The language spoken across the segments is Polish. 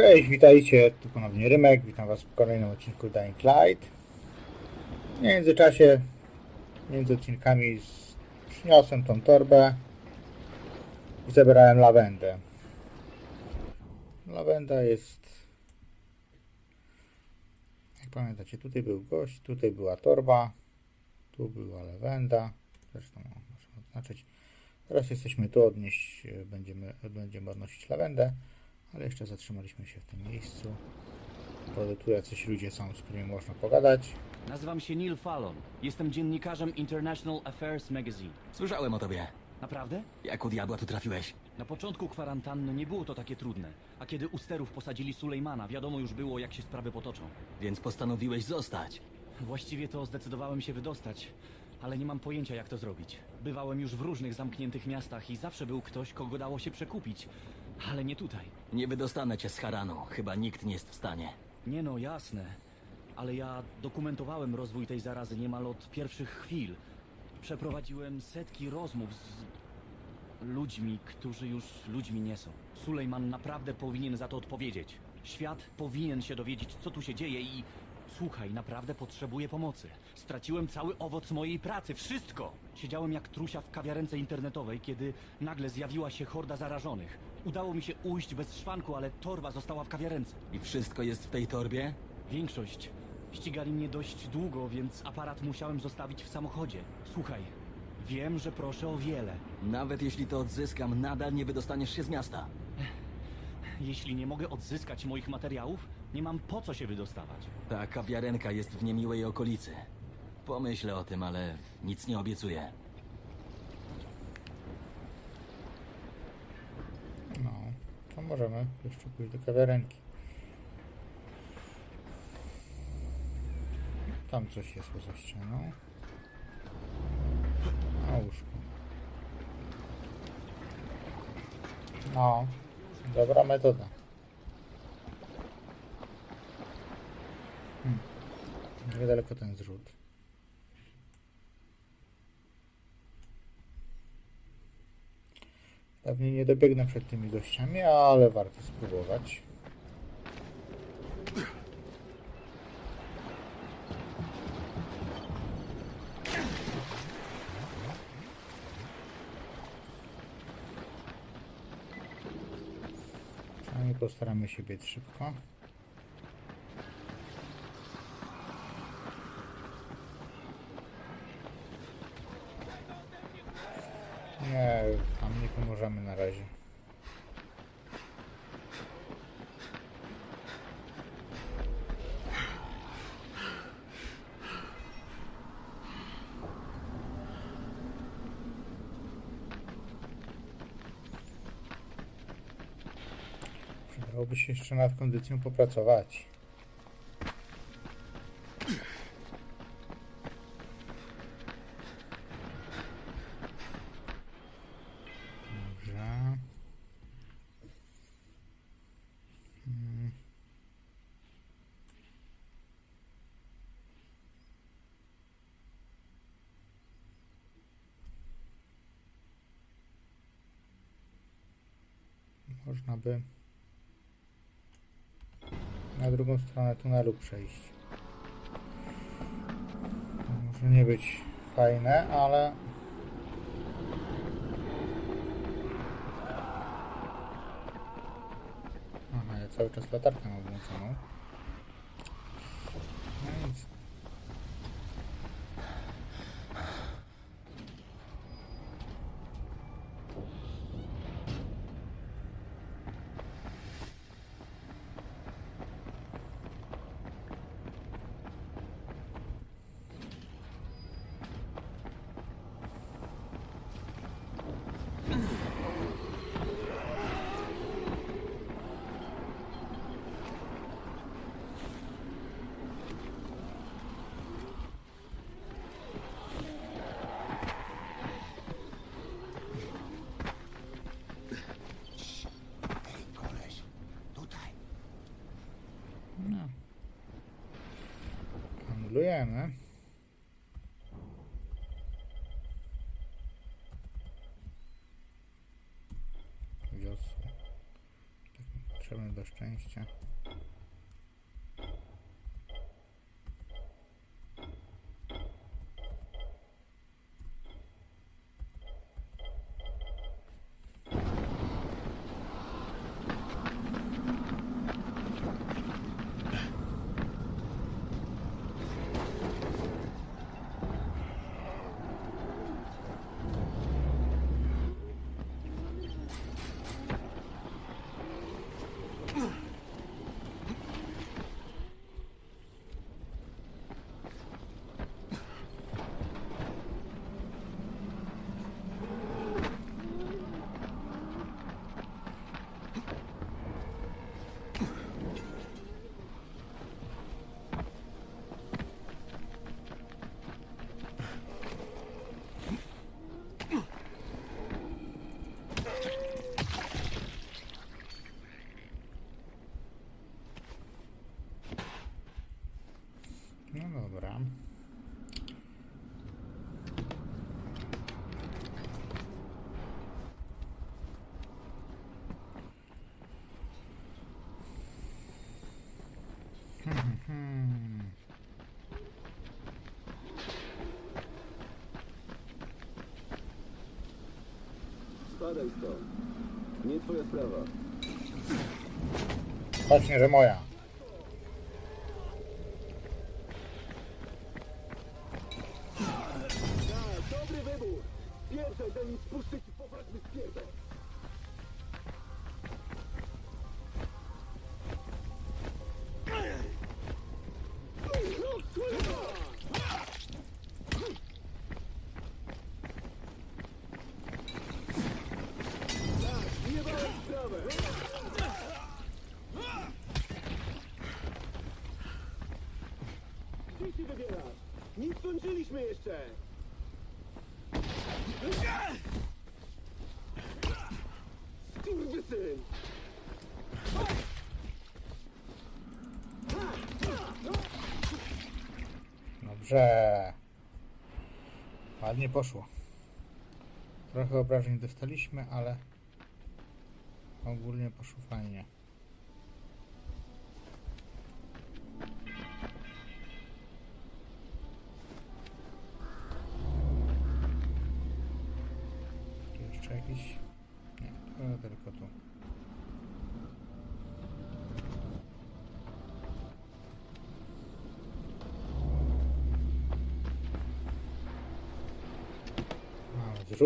Cześć, witajcie, tu ponownie Rymek, witam was w kolejnym odcinku Dying Light. W międzyczasie, między odcinkami przyniosłem tą torbę i zebrałem lawendę. Lawenda jest... Jak pamiętacie, tutaj był gość, tutaj była torba, tu była lawenda, zresztą można odznaczyć. Teraz jesteśmy tu, odnieść, będziemy, będziemy odnosić lawendę. Ale jeszcze zatrzymaliśmy się w tym miejscu. Bo tu jacyś ludzie są, z którymi można pogadać. Nazywam się Neil Fallon. Jestem dziennikarzem International Affairs Magazine. Słyszałem o tobie. Naprawdę? Jak u diabła tu trafiłeś? Na początku kwarantanny nie było to takie trudne, a kiedy u sterów posadzili Sulejmana, wiadomo już było, jak się sprawy potoczą. Więc postanowiłeś zostać. Właściwie to zdecydowałem się wydostać, ale nie mam pojęcia, jak to zrobić. Bywałem już w różnych zamkniętych miastach i zawsze był ktoś, kogo dało się przekupić, ale nie tutaj. Nie wydostanę cię z Haranu. Chyba nikt nie jest w stanie. Nie no, jasne. Ale ja dokumentowałem rozwój tej zarazy niemal od pierwszych chwil. Przeprowadziłem setki rozmów z ludźmi, którzy już ludźmi nie są. Sulejman naprawdę powinien za to odpowiedzieć. Świat powinien się dowiedzieć, co tu się dzieje i... Słuchaj, naprawdę potrzebuję pomocy. Straciłem cały owoc mojej pracy, wszystko! Siedziałem jak trusia w kawiarence internetowej, kiedy nagle zjawiła się horda zarażonych. Udało mi się ujść bez szwanku, ale torba została w kawiarence. I wszystko jest w tej torbie? Większość. Ścigali mnie dość długo, więc aparat musiałem zostawić w samochodzie. Słuchaj, wiem, że proszę o wiele. Nawet jeśli to odzyskam, nadal nie wydostaniesz się z miasta. Jeśli nie mogę odzyskać moich materiałów, nie mam po co się wydostawać. Ta kawiarenka jest w niemiłej okolicy. Pomyślę o tym, ale nic nie obiecuję. No, to możemy jeszcze pójść do kawiarenki. Tam coś jest poza ścianą. Na łóżku. No, dobra metoda. Jak daleko ten zrzut? Pewnie nie dobiegnę przed tymi gościami, ale warto spróbować. Przynajmniej postaramy się biec szybko. Nie, tam nie pomożemy na razie. Przydałoby się jeszcze nad kondycją popracować. Można by na drugą stronę tunelu przejść. To może nie być fajne, ale Aha, ja cały czas latarkę mam włączoną. No nic. No. Handlujemy. Wiosło. Tak, potrzebny do szczęścia. No dobra. Hmm, hmm. Spadaj stąd. Nie twoja sprawa. Właśnie, że moja. Tak, dobry wybór! Pierwszej daj mi spuszczyć i poprawny spierdol. Dobrze. Ładnie poszło. Trochę obrażeń dostaliśmy, ale ogólnie poszło fajnie.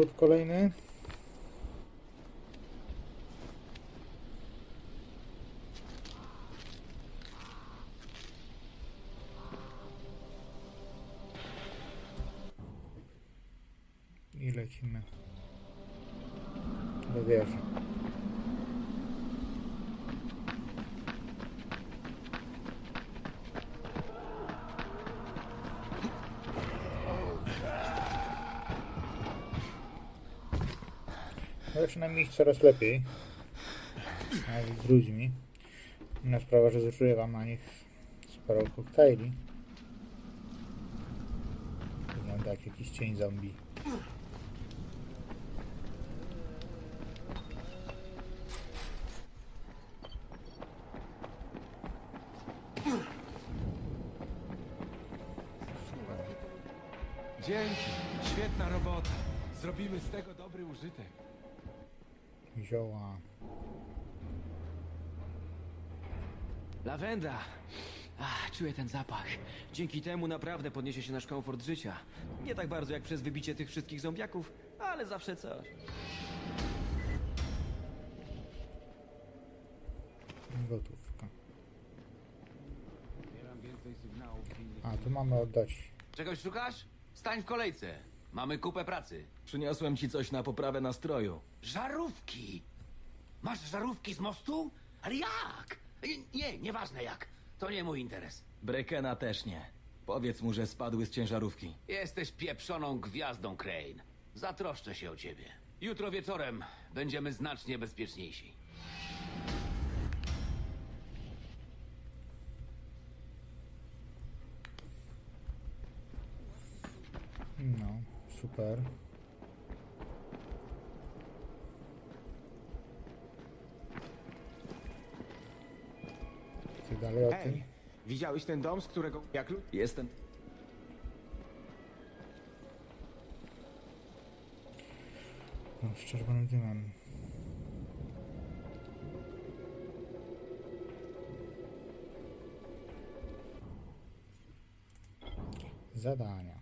Zrzut kolejny. I lecimy do wieży. No przynajmniej jest coraz lepiej. Nawet z ludźmi. Inna sprawa, że zużywam na nich sporo koktajli. Wygląda jak jakiś cień zombie. Dzięki. Świetna robota. Zrobimy z tego dobry użytek. Zioła. Lawenda! Ach, czuję ten zapach. Dzięki temu naprawdę podniesie się nasz komfort życia. Nie tak bardzo jak przez wybicie tych wszystkich zombiaków, ale zawsze coś. Gotówka. A, tu mamy oddać. Czegoś szukasz? Stań w kolejce. Mamy kupę pracy. Przyniosłem ci coś na poprawę nastroju. Żarówki! Masz żarówki z mostu? Ale jak? Nie, nieważne jak. To nie mój interes. Brekena też nie. Powiedz mu, że spadły z ciężarówki. Jesteś pieprzoną gwiazdą, Crane. Zatroszczę się o ciebie. Jutro wieczorem będziemy znacznie bezpieczniejsi. Super. dalej o tym. Hej, widziałeś ten dom, z którego jak lu- Jestem. No, z czerwonym dymem. Zadania.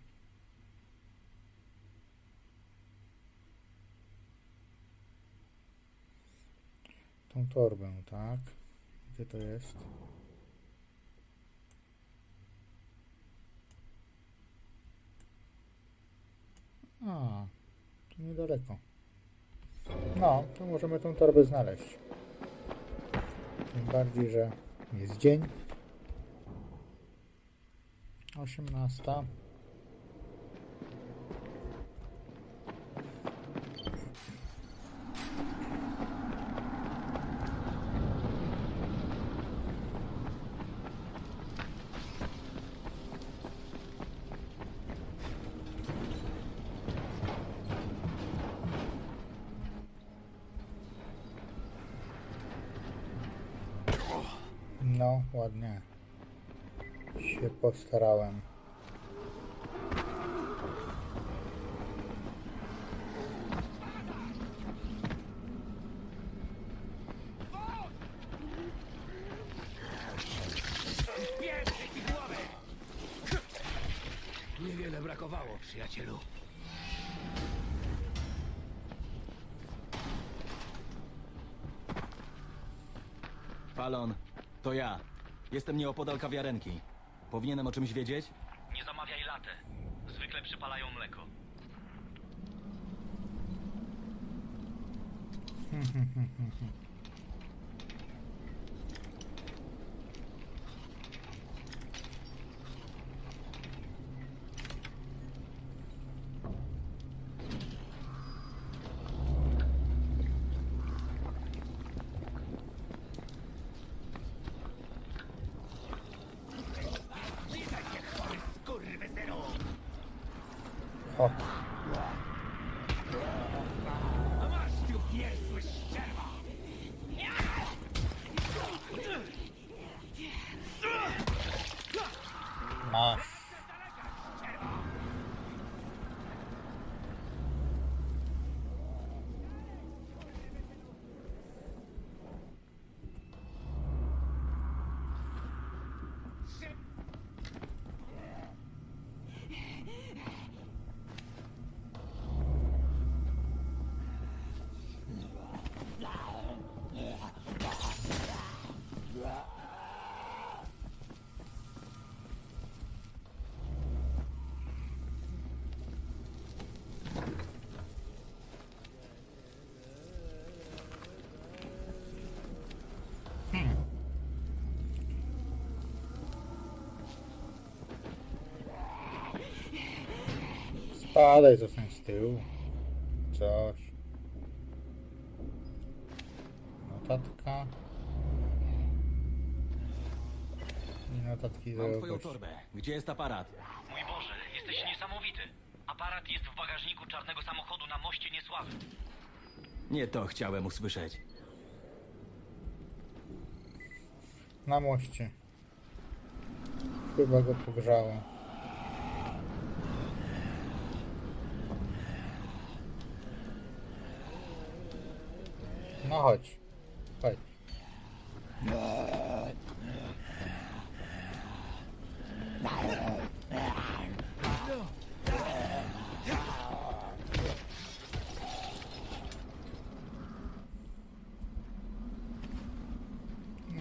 Tą torbę, tak? Gdzie to jest? A, tu niedaleko. No, to możemy tą torbę znaleźć. Tym bardziej, że jest dzień. 18. No, ładnie. Się postarałem. Niewiele brakowało, przyjacielu. Falon, to ja. Jestem nieopodal kawiarenki. Powinienem o czymś wiedzieć? Nie zamawiaj latę. Zwykle przypalają mleko. O, masz. Spadaj, zostań z tyłu. Coś. Notatka. I notatki Mam twoją torbę. Gdzie jest aparat? Mój Boże, jesteś niesamowity. Aparat jest w bagażniku czarnego samochodu na moście Niesławy. Nie to chciałem usłyszeć. Na moście. Chyba go pogrzało. No chodź. Chodź. No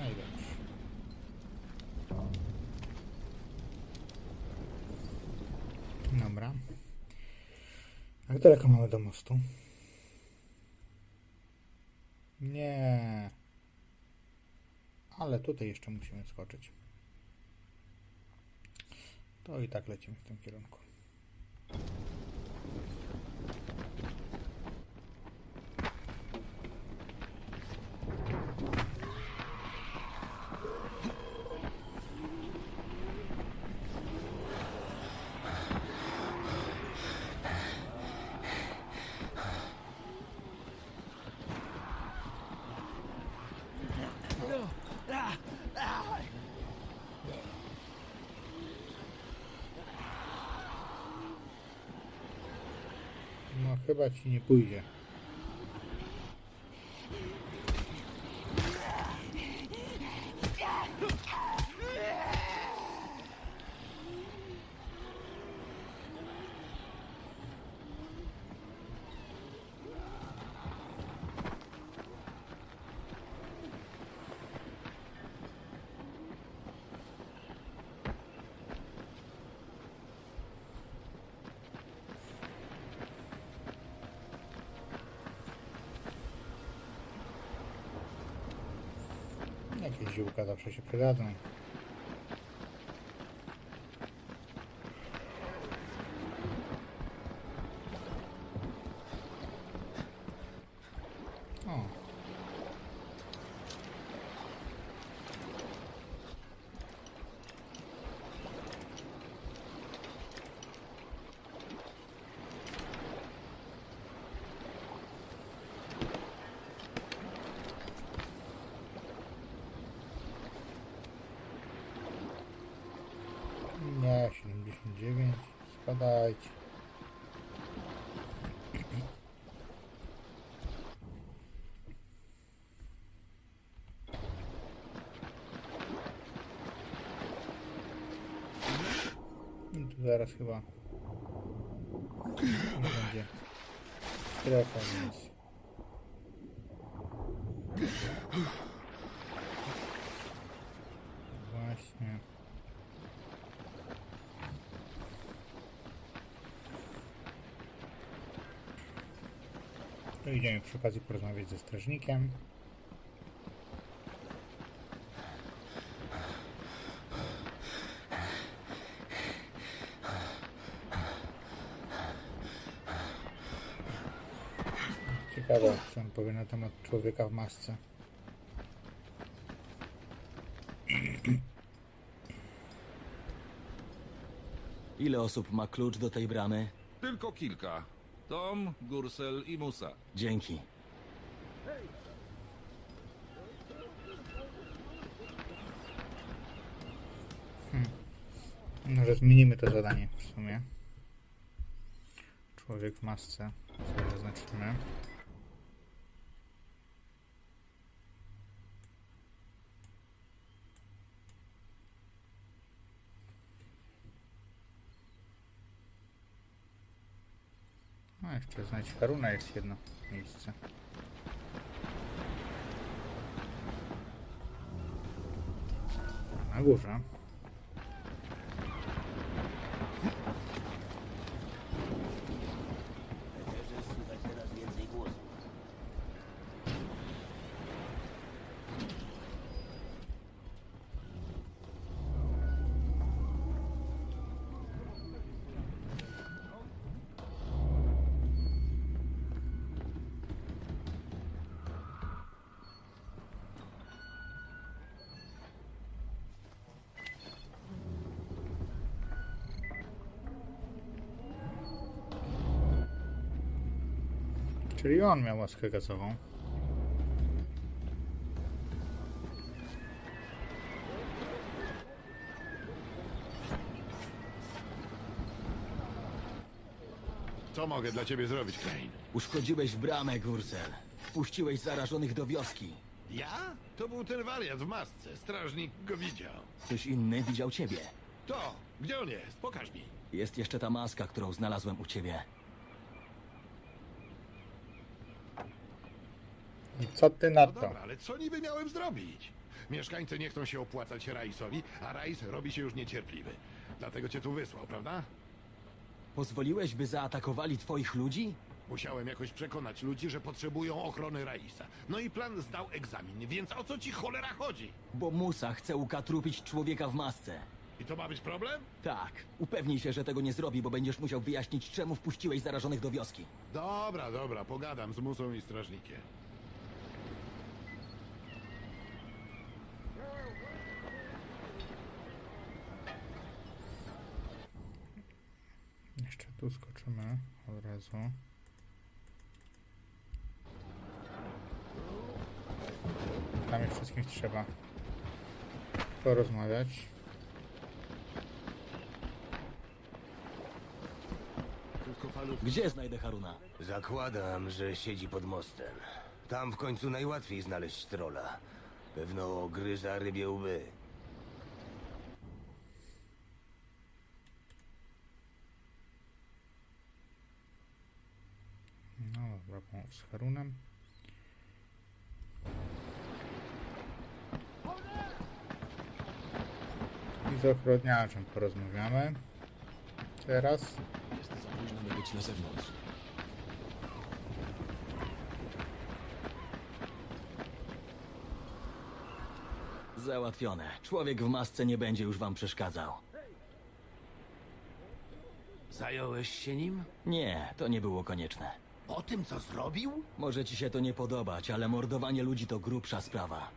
i dobrze. Dobra. Jak daleko mamy do mostu? Nie. Ale tutaj jeszcze musimy skoczyć. To i tak lecimy w tym kierunku. Chyba ci nie pójdzie. Jakieś ziółka zawsze się przydadzą. O. Nie, 79. Spadajcie. I tu zaraz chyba nie będzie strefa, więc właśnie. To idziemy przy okazji porozmawiać ze strażnikiem. Ciekawe, co on powie na temat człowieka w masce. Ile osób ma klucz do tej bramy? Tylko kilka. Tom, Gursel i Musa. Dzięki. Może zmienimy to zadanie w sumie. Człowiek w masce. Sobie zaznaczymy. No jeszcze znajdź Haruna jest jedno miejsce. Na górze. Czyli on miał łaskę gazową. Co mogę dla ciebie zrobić, Crane? Uszkodziłeś bramę, Gursel. Wpuściłeś zarażonych do wioski. Ja? To był ten wariat w masce. Strażnik go widział. Ktoś inny widział ciebie. To! Gdzie on jest? Pokaż mi. Jest jeszcze ta maska, którą znalazłem u ciebie. I co ty na No to? dobra, ale co niby miałem zrobić? Mieszkańcy nie chcą się opłacać Raisowi, a Rais robi się już niecierpliwy. Dlatego cię tu wysłał, prawda? Pozwoliłeś, by zaatakowali twoich ludzi? Musiałem jakoś przekonać ludzi, że potrzebują ochrony Raisa. No i plan zdał egzamin, więc o co ci cholera chodzi? Bo Musa chce ukatrupić człowieka w masce. I to ma być problem? Tak, upewnij się, że tego nie zrobi, bo będziesz musiał wyjaśnić, czemu wpuściłeś zarażonych do wioski. Dobra, dobra, pogadam z Musą i strażnikiem. Jeszcze tu skoczymy od razu. Tam jeszcze z kimś trzeba porozmawiać. Gdzie znajdę Haruna? Zakładam, że siedzi pod mostem. Tam w końcu najłatwiej znaleźć trola. Pewno gryza rybie łby. No dobra, pomóc z Harunem. I z ochroniarzem porozmawiamy. Teraz. Jest za późno, by być na zewnątrz. Załatwione. Człowiek w masce nie będzie już wam przeszkadzał. Zająłeś się nim? Nie, to nie było konieczne. Po tym, co zrobił? Może ci się to nie podobać, ale mordowanie ludzi to grubsza sprawa.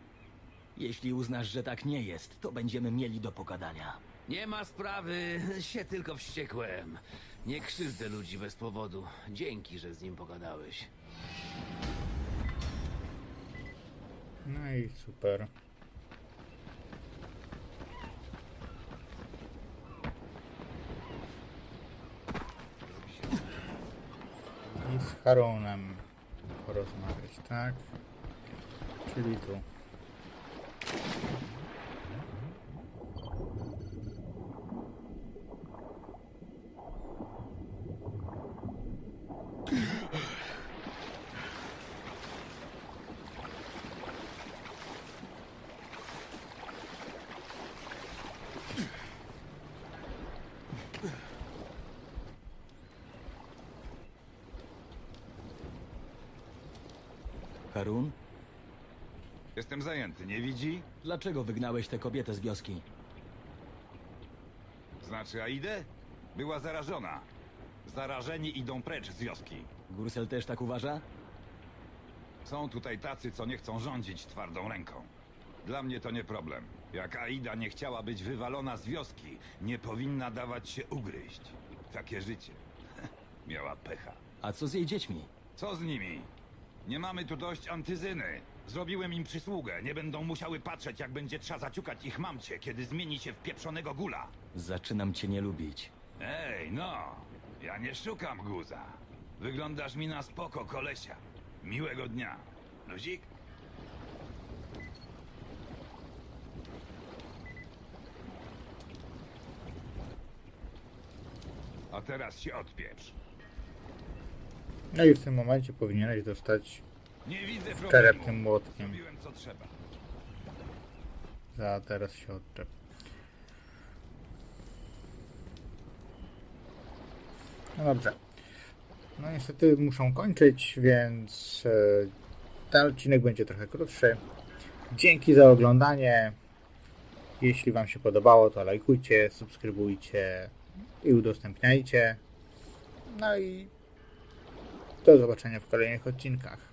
Jeśli uznasz, że tak nie jest, to będziemy mieli do pogadania. Nie ma sprawy, się tylko wściekłem. Nie krzywdzę ludzi bez powodu. Dzięki, że z nim pogadałeś. No i super. I z Harunem porozmawiać, tak? Czyli tu. Nie widzi? dlaczego wygnałeś tę kobietę z wioski? Znaczy Aidę? Była zarażona. Zarażeni idą precz z wioski. Gursel też tak uważa? Są tutaj tacy, co nie chcą rządzić twardą ręką. Dla mnie to nie problem. Jak Aida nie chciała być wywalona z wioski, nie powinna dawać się ugryźć. Takie życie. Miała pecha. A co z jej dziećmi? Co z nimi? Nie mamy tu dość antyzyny. Zrobiłem im przysługę. Nie będą musiały patrzeć, jak będzie trzeba zaciukać ich mamcie, kiedy zmieni się w pieprzonego gula. Zaczynam cię nie lubić. Ej, no, ja nie szukam guza. Wyglądasz mi na spoko, kolesia. Miłego dnia. Luzik? A teraz się odpieprz. No i w tym momencie powinieneś dostać Nie widzę problemu. młotkiem. Zrobiłem co trzeba. Za teraz się odczep. No dobrze. No niestety muszą kończyć, więc e, ten odcinek będzie trochę krótszy. Dzięki za oglądanie. Jeśli Wam się podobało, to lajkujcie, subskrybujcie i udostępniajcie. No i do zobaczenia w kolejnych odcinkach.